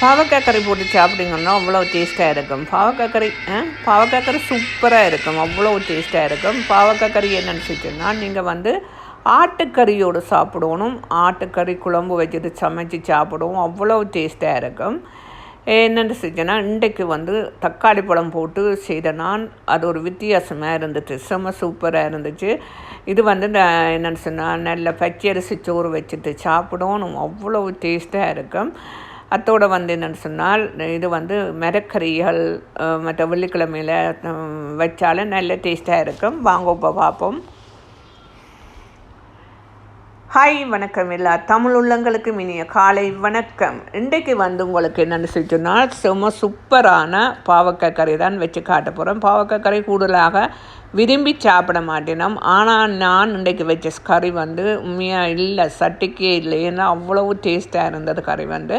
பாவக்காய் கறி போட்டு சாப்பிட்டீங்கன்னா அவ்வளோ டேஸ்ட்டாக இருக்கும். பாவக்காய் கறி ஆ, பாவக்காய் கறி சூப்பராக இருக்கும். அவ்வளோ டேஸ்ட்டாக இருக்கும். பாவக்காய் கறி என்னன்னு சொல்லிட்டுன்னா நீங்கள் வந்து ஆட்டுக்கறியோடு சாப்பிடணும். ஆட்டுக்கறி குழம்பு வச்சுட்டு சமைச்சு சாப்பிடுவோம் அவ்வளோ டேஸ்ட்டாக இருக்கும். என்னென்னு செஞ்சேன்னா இன்றைக்கு வந்து தக்காளி பழம் போட்டு செய்த நான் அது ஒரு வித்தியாசமாக இருந்துச்சு. செம்ம சூப்பராக இருந்துச்சு. இது வந்து நான் என்னென்னு சொன்னால் நல்ல பச்சரிசி சோறு வச்சுட்டு சாப்பிடணும். அவ்வளோ டேஸ்ட்டாக இருக்கும். அத்தோட வந்து என்னென்னு சொன்னால் இது வந்து மரக்கறிகள் மற்ற வெள்ளிக்கிழமையில் வச்சாலும் நல்ல டேஸ்ட்டாக இருக்கும். வாங்க இப்போ பார்ப்போம். ஹாய் வணக்கம் எல்லா தமிழ் உள்ளங்களுக்கும் இனிய காலை வணக்கம். இன்றைக்கு வந்து உங்களுக்கு என்னென்னு சொல்லிச்சுன்னா செம்ம சூப்பரான பாவக்காய் கறி தான் வச்சு காட்ட போகிறோம் பாவக்காய் கறி கூடுதலாக விரும்பி சாப்பிட மாட்டேனோம். ஆனால் நான் இன்றைக்கு வச்ச கறி வந்து உண்மையாக இல்லை சட்டிக்கே இல்லை. ஏன்னா அவ்வளவு டேஸ்ட்டாக இருந்தது கறி வந்து.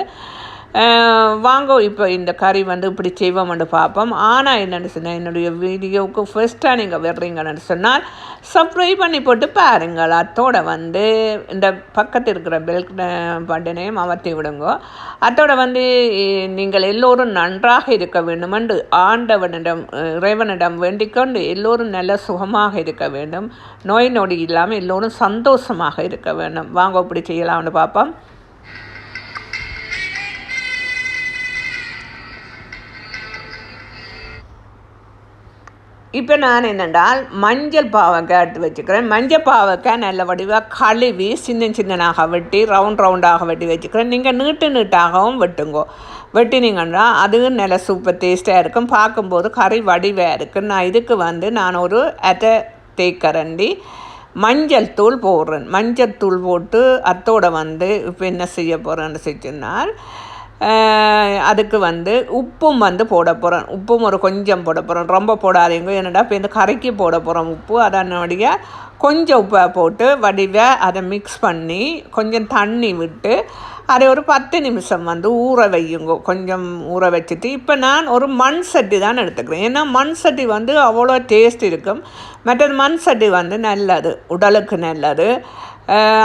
வாங்க இப்போ இந்த கறி வந்து இப்படி செய்வோம்னு பார்ப்போம். ஆனால் என்னென்னு சொன்னால் என்னுடைய வீடியோவுக்கு ஃபஸ்ட்டாக நீங்கள் வர்றீங்கன்னு சொன்னால் சப்ஸ்கிரைப் பண்ணி போட்டு பாருங்கள். அத்தோட வந்து இந்த பக்கத்தில் இருக்கிற பெல் பட்டனையும் அமர்த்தி விடுங்க. அத்தோட வந்து நீங்கள் எல்லோரும் நன்றாக இருக்க வேண்டுமென்று ஆண்டவனிடம் இறைவனிடம் வேண்டிக்கொண்டு எல்லோரும் நல்ல சுகமாக இருக்க வேண்டும். நோய் நொடி இல்லாமல் எல்லோரும் சந்தோஷமாக இருக்க வேண்டும். வாங்க இப்படி செய்யலாம்னு பார்ப்போம். இப்போ நான் என்னென்றால் மஞ்சள் பாவக்காய் எடுத்து வச்சுக்கிறேன். மஞ்சள் பாவக்காய் நல்ல வடிவாக கழுவி சின்ன சின்னனாக வெட்டி ரவுண்ட் ரவுண்டாக வெட்டி வச்சுக்கிறேன். நீங்கள் நீட்டு நீட்டாகவும் வெட்டுங்கோ. வெட்டினீங்கன்னா அதுவும் நல்ல சூப்பர் டேஸ்ட்டாக இருக்கும். பார்க்கும்போது கறி வடிவாக இருக்குது நான் இதுக்கு வந்து நான் ஒரு அத்தை தேக்கரண்டி மஞ்சள் தூள் போடுறேன். மஞ்சள் தூள் போட்டு அத்தோட வந்து இப்போ என்ன செய்ய போகிறேன்னு செஞ்சுனால் அதுக்கு வந்து உப்பும் வந்து போட போகிறேன் உப்பும் ஒரு கொஞ்சம் போட போகிறோம் ரொம்ப போடாதீங்க. என்னடா இப்போ இந்த கறிக்கு போட போகிறோம் உப்பு? அதனுடைய கொஞ்சம் உப்பை போட்டு வடிவ அதை மிக்ஸ் பண்ணி கொஞ்சம் தண்ணி விட்டு அதை ஒரு பத்து நிமிஷம் வந்து ஊற வையுங்க. கொஞ்சம் ஊற வச்சுட்டு இப்போ நான் ஒரு மண் சட்டி தான் எடுத்துக்கிறேன். ஏன்னா மண் சட்டி வந்து அவ்வளோ டேஸ்ட் இருக்கும். மற்றது மண் சட்டி வந்து நல்லது. உடலுக்கு நல்லது.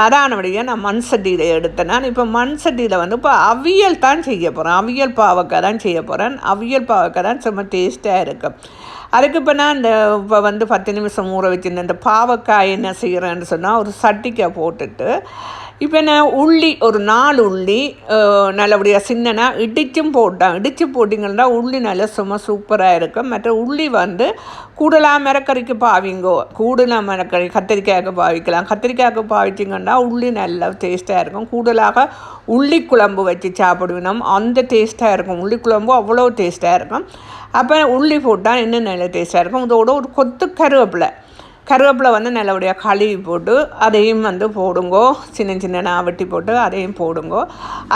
அதானபடியாக நான் மண் சட்டியில் எடுத்தேன். நான் இப்போ மண் சட்டியில் வந்து இப்போ அவியல் தான் செய்ய போகிறேன் அவியல் பாவக்காய் தான் செய்ய போகிறேன் அவியல் பாவக்காய் தான் செம்ம டேஸ்ட்டாக இருக்கும் அதுக்கு இப்போ நான் இந்த இப்போ வந்து பத்து நிமிஷம் ஊற வச்சுருந்தேன் இந்த பாவக்காய் என்ன செய்கிறேன்னு சொன்னால் ஒரு சட்டிக்காய் போட்டுட்டு இப்போ நான் உள்ளி ஒரு நாலு உள்ளி நல்லபடியாக சின்னனா இடிச்சும் போட்டேன் இடித்து போட்டிங்கன்னா உள்ளி நல்லா சும்மா சூப்பராக இருக்கும். மற்ற உள்ளி வந்து கூடுதலாக மிரக்கறிக்கு பாவிங்கோ. கூடுதலாக மிரக்கறி கத்திரிக்காய்க்கு பாவிக்கலாம். கத்திரிக்காய்க்கு பாவிச்சிங்கன்னா உள்ளி நல்லா டேஸ்ட்டாக இருக்கும். கூடுதலாக உள்ளி குழம்பு வச்சு சாப்பிடுவினோம் அந்த டேஸ்ட்டாக இருக்கும். உள்ளி குழம்பு அவ்வளோ டேஸ்ட்டாக இருக்கும். அப்போ உள்ளி போட்டால் இன்னும் நல்ல டேஸ்ட்டாக இருக்கும். இதோட ஒரு கொத்து கருவேப்பிலை. கருவேப்பிலை வந்து நல்லபடியாக கழுவி போட்டு அதையும் வந்து போடுங்கோ. சின்ன சின்ன வெட்டி போட்டு அதையும் போடுங்கோ.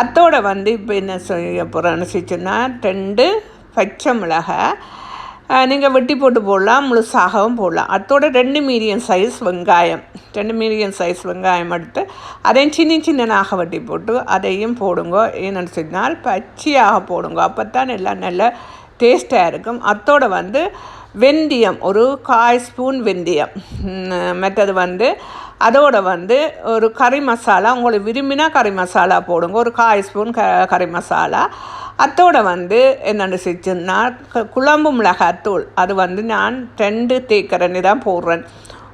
அத்தோட வந்து இப்போ என்ன செய்ய போகிறேன்னு சொன்னா ரெண்டு பச்சை மிளகாய் நீங்கள் வெட்டி போட்டு போடலாம் முழுசாகவும் போடலாம். அத்தோட ரெண்டு மீடியம் சைஸ் வெங்காயம். ரெண்டு மீடியம் சைஸ் வெங்காயம் எடுத்து அதையும் சின்ன சின்னனாக வெட்டி போட்டு அதையும் போடுங்க. ஏன்னு சொன்னால் பச்சையாக போடுங்க. அப்போ தான் எல்லாம் நல்ல டேஸ்ட்டாக இருக்கும். அத்தோட வந்து வெந்தயம் ஒரு காய் ஸ்பூன் வெந்தயம். மற்றது வந்து அதோட வந்து ஒரு கறி மசாலா உங்களுக்கு விரும்பினா கறி மசாலா போடுங்க. ஒரு காய் ஸ்பூன் க கறி மசாலா. அத்தோட வந்து என்னென்னு செஞ்சுன்னா குழம்பு மிளகாத்தூள். அது வந்து நான் ரெண்டு தேக்கரணி தான் போடுறேன்.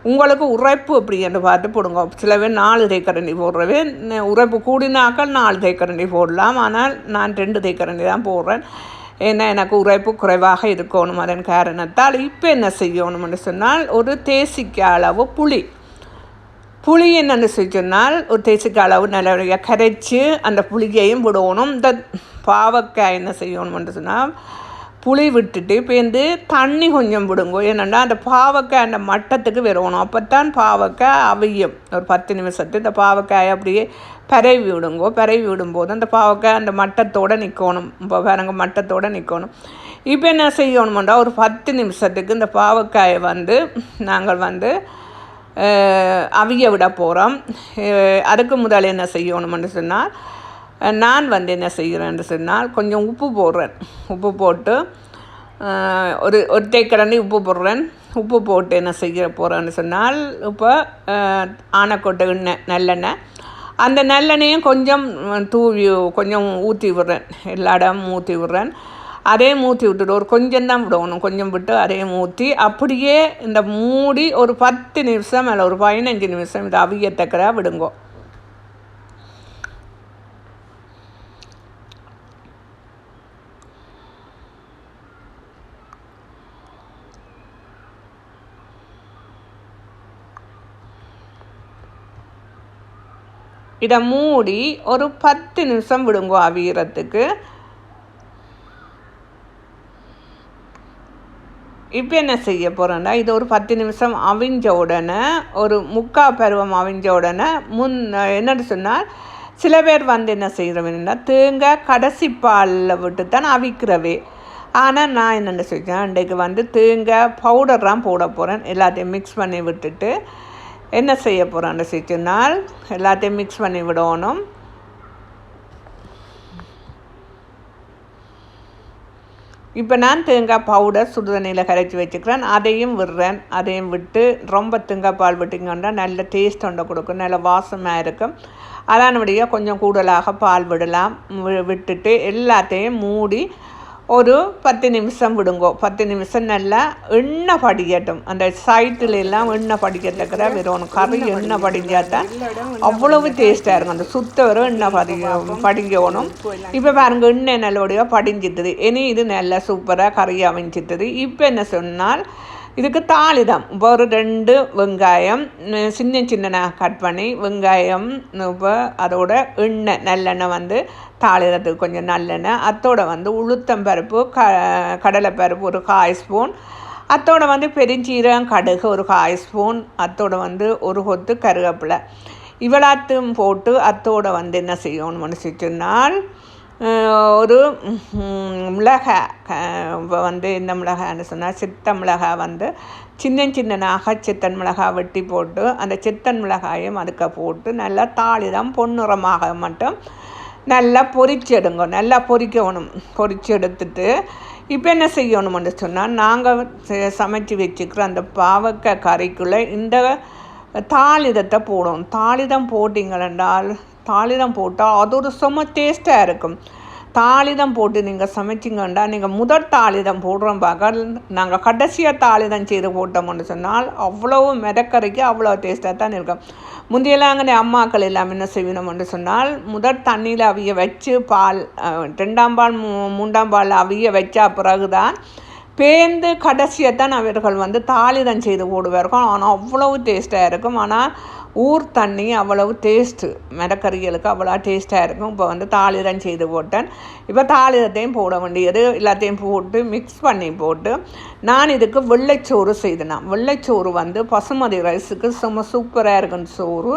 உங்களுக்கு உரைப்பு அப்படின்னு பார்த்து போடுங்க. சில பேர் நாலு தேக்கரண்டி போடுறவே ந- உரைப்பு கூடினாக்கள் நாலு தேக்கரண்டி போடலாம். ஆனால் நான் ரெண்டு தேக்கரண்டி தான் போடுறேன். ஏன்னா எனக்கு உரைப்பு குறைவாக இருக்கணும். அதன் காரணத்தால் இப்போ என்ன செய்யணும்னு சொன்னால் ஒரு தேசிக்க அளவு புளி. புளி என்னென்னு சொன்னால் ஒரு தேசிக்க அளவு நல்ல கரைச்சி அந்த புளியையும் விடணும். இந்த பாவக்காய் என்ன செய்யணும்னு சொன்னால் புளி விட்டுட்டு இப்போ வந்து தண்ணி கொஞ்சம் விடுங்க. என்னென்னா அந்த பாவக்காய் அந்த மட்டத்துக்கு விரவணும் அப்போ தான் பாவக்காய் அவியும். ஒரு பத்து நிமிஷத்துக்கு இந்த பாவக்காய் அப்படியே பரவி விடுங்கோ. பரவி விடும்போது அந்த பாவக்காய் அந்த மட்டத்தோடு நிற்கணும் இப்போ பாருங்க மட்டத்தோடு நிற்கணும் இப்போ என்ன செய்யணுமெண்டா ஒரு பத்து நிமிஷத்துக்கு இந்த பாவக்காயை வந்து நாங்கள் வந்து அவிய விட போகிறோம் அதுக்கு முதல் என்ன செய்யணும்னு சொன்னால் நான் வந்து என்ன செய்கிறேன்னு சொன்னால் கொஞ்சம் உப்பு போடுறேன். உப்பு போட்டு ஒரு ஒரு தேக்கடனே உப்பு போடுறேன். உப்பு போட்டு என்ன செய்ய போகிறேன்னு சொன்னால் இப்போ அஹ், ஆனைக்கொட்டை எண்ணெய் நல்லெண்ணெய். அந்த நல்லெண்ணையும் கொஞ்சம் தூவி கொஞ்சம் ஊற்றி விடுறேன். எல்லா இடமும் ஊற்றி விடுறேன். அதே ஊற்றி விட்டுட்டு ஒரு கொஞ்சம் தான் விடணும். கொஞ்சம் விட்டு அதே ஊற்றி அப்படியே இந்த மூடி ஒரு பத்து நிமிஷம் இல்லை ஒரு பதினஞ்சு நிமிஷம் இது அவியத்தக்கராக விடுங்கோ. இதை மூடி ஒரு பத்து நிமிஷம் விடுங்கோ அவியறதுக்கு இப்போ என்ன செய்ய போகிறேன்னா இது ஒரு பத்து நிமிஷம் அவிஞ்ச உடனே ஒரு முக்கா பருவம் அவிஞ்ச உடனே முன் என்னென்னு சொன்னால் சில பேர் வந்து என்ன செய்கிறவன்னா தேங்காய் கடைசி பாலில் விட்டு தான் அவிக்கிறவே. ஆனால் நான் என்னென்ன செஞ்சேன் இன்றைக்கு வந்து தேங்காய் பவுடர்லாம் போட போகிறேன் எல்லாத்தையும் மிக்ஸ் பண்ணி விட்டுட்டு என்ன செய்ய போகிறேன்னு சொன்னால் எல்லாத்தையும் மிக்ஸ் பண்ணி விடணும். இப்போ நான் தேங்காய் பவுடர் சுடுதண்ணியில் கரைச்சி வச்சுக்கிறேன். அதையும் விடுறேன். அதையும் விட்டு ரொம்ப தேங்காய் பால் விட்டிங்கன்னா நல்ல டேஸ்ட் ஒன்றை கொடுக்கும். நல்ல வாசமாக இருக்கும். அதனுடைய கொஞ்சம் கூடுதலாக பால் விடலாம். வி- விட்டுட்டு எல்லாத்தையும் மூடி ஒரு பத்து நிமிஷம் விடுங்கோ. பத்து நிமிஷம் நல்லா எண்ணெய் படிக்கட்டும். அந்த சைட்டில் எல்லாம் எண்ணெய் படிக்கிறதுக்கிற வெறும் கறி எண்ணெய் படிஞ்சாதான் அவ்வளவு டேஸ்ட்டாக இருக்கும். அந்த சுத்த வரும் எண்ணெய் படி படிக்கணும். இப்போ பாருங்க எண்ணெய் நல்லபடியாக படிஞ்சிட்டுது. இனி இது நல்லா சூப்பராக கறி அமைஞ்சிட்டுது. இப்போ என்ன சொன்னால் இதுக்கு தாளிதம். இப்போ ஒரு ரெண்டு வெங்காயம் சின்ன சின்னனாக கட் பண்ணி வெங்காயம் இப்போ அதோட எண்ணெய் நல்லெண்ணெய் வந்து தாளிதத்துக்கு கொஞ்சம் நல்லெண்ணெய் அத்தோட வந்து உளுத்தம் பருப்பு க கடலைப்பருப்பு ஒரு காய் ஸ்பூன் அத்தோட வந்து பெருஞ்சீரகம் கடுகு ஒரு காய் ஸ்பூன் அத்தோட வந்து ஒரு கொத்து கருவேப்பிலை. இவ்வளாத்தையும் போட்டு அத்தோட வந்து என்ன செய்யணும்னு சொன்னால் ஒரு மிளகா இப்போ வந்து இந்த மிளகான்னு சொன்னால் சித்த மிளகா வந்து சின்ன சின்னனாக சித்தன் மிளகா வெட்டி போட்டு அந்த சித்தன் மிளகாயும் அதுக்க போட்டு நல்லா தாளிதம் பொன்னிறமாக மட்டும் நல்லா பொறிச்செடுங்க நல்லா பொரிக்கணும். பொறிச்சு எடுத்துட்டு இப்போ என்ன செய்யணும்னு சொன்னால் நாங்கள் சமைச்சு வச்சுக்கிற அந்த பாவக்காய் கறிக்குள்ளே இந்த தாளிதத்தை போடும் தாளிதம் போட்டிங்களென்றால் தாளிதம் போட்டால் அது ஒரு செம்ம டேஸ்ட்டாக இருக்கும். தாளிதம் போட்டு நீங்கள் சமைச்சிங்கண்டா நீங்கள் முதல் தாளிதம் போடுறோம் பார்க்க நாங்கள் கடைசியாக தாளிதம் செய்து போட்டோம்னு சொன்னால் அவ்வளவு மிதக்கறிக்கு அவ்வளோ டேஸ்ட்டாக தான் இருக்கும். முந்தையெல்லாம் அங்கே அம்மாக்கள் எல்லாம் என்ன செய்யணும்னு சொன்னால் முதல் தண்ணியில் அவிய வச்சு பால் ரெண்டாம் பால் மூ மூன்றாம் பால் அவிய வச்சா பிறகுதான் பேந்து கடைசியாக தான் அவர்கள் வந்து தாளிதம் செய்து போடுவார்கள். ஆனால் அவ்வளவு டேஸ்ட்டாக இருக்கும். ஆனால் ஊர் தண்ணி அவ்வளவு டேஸ்ட்டு மிளக்கறிகளுக்கு அவ்வளோ டேஸ்ட்டாக இருக்கும். இப்போ வந்து தாளிதம் செய்து போட்டேன். இப்போ தாளிதத்தையும் போட வேண்டியது எல்லாத்தையும் போட்டு மிக்ஸ் பண்ணி போட்டு நான் இதுக்கு வெள்ளைச்சோறு செய்தேன். வெள்ளைச்சோறு வந்து பசுமதி ரைஸுக்கு சும்மா சூப்பராக இருக்கும் சோறு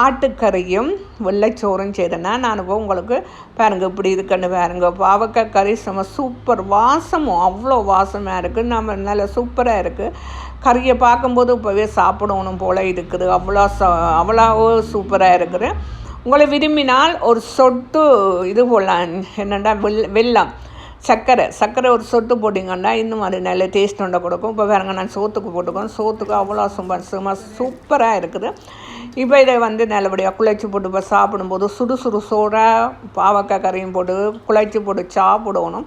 ஆட்டுக்கறியும் வெள்ளைச்சோறும் செய்தேன்னா நான் இப்போ உங்களுக்கு பாருங்க இப்படி இருக்குன்னு பாருங்க. பாவக்காய் கறி செம்ம சூப்பர் வாசமும் அவ்வளோ வாசமாக இருக்குது நம்ம நல்ல சூப்பராக இருக்குது கறியை பார்க்கும்போது இப்போவே சாப்பிடணும் போல் இருக்குது. அவ்வளோ ச அவ்வளோ சூப்பராக இருக்குது. உங்களை விரும்பினால் ஒரு சொட்டு இது போடலாம். என்னென்னா வெள் வெல்லம் சர்க்கரை. சர்க்கரை ஒரு சொட்டு போட்டிங்கன்னா இன்னும் அது நல்ல டேஸ்ட் உண்டை கொடுக்கும். இப்போ பாருங்க நான் சோத்துக்கு போட்டுக்கோம் சோத்துக்கு அவ்வளோ சும்மா சும்மா சூப்பராக இருக்குது. இப்போ இதை வந்து நல்லபடியாக குழைச்சி போட்டு இப்போ சாப்பிடும்போது சுடு சுடு சோடாக பாவக்காய் கறியும் போட்டு குழைச்சி போட்டு சாப்பிடணும்.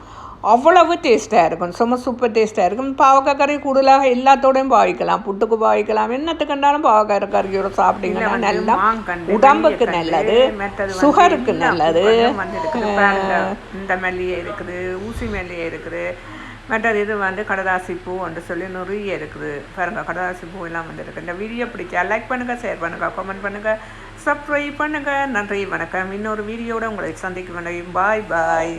அவ்வளவு டேஸ்ட்டாக இருக்கும். சும்மா சூப்பர் டேஸ்ட்டாக இருக்கும். பாவக்காய் கறி கூடுதலாக எல்லாத்தோடையும் பாவிக்கலாம். புட்டுக்கு பாவிக்கலாம். என்னத்துக்கு கண்டாலும் பாவக்காய் கறியோட சாப்பிட்டீங்கன்னா நல்லா உடம்புக்கு நல்லது. சுகருக்கு நல்லது. இந்த மல்லிகை இருக்குது ஊசி மல்லிகை இருக்குது. மற்றது இது வந்து கடதாசி பூ வந்து சொல்லி நிறைய இருக்குது. பாருங்கள் கடதாசி பூ எல்லாம் வந்து இருக்குது. இந்த வீடியோ பிடிச்சா லைக் பண்ணுங்கள் ஷேர் பண்ணுங்கள் கமெண்ட் பண்ணுங்கள் சப்ஸ்கிரைப் பண்ணுங்கள் நன்றி வணக்கம். இன்னொரு வீடியோட உங்களை சந்திக்க வேண்டும் பாய் பாய்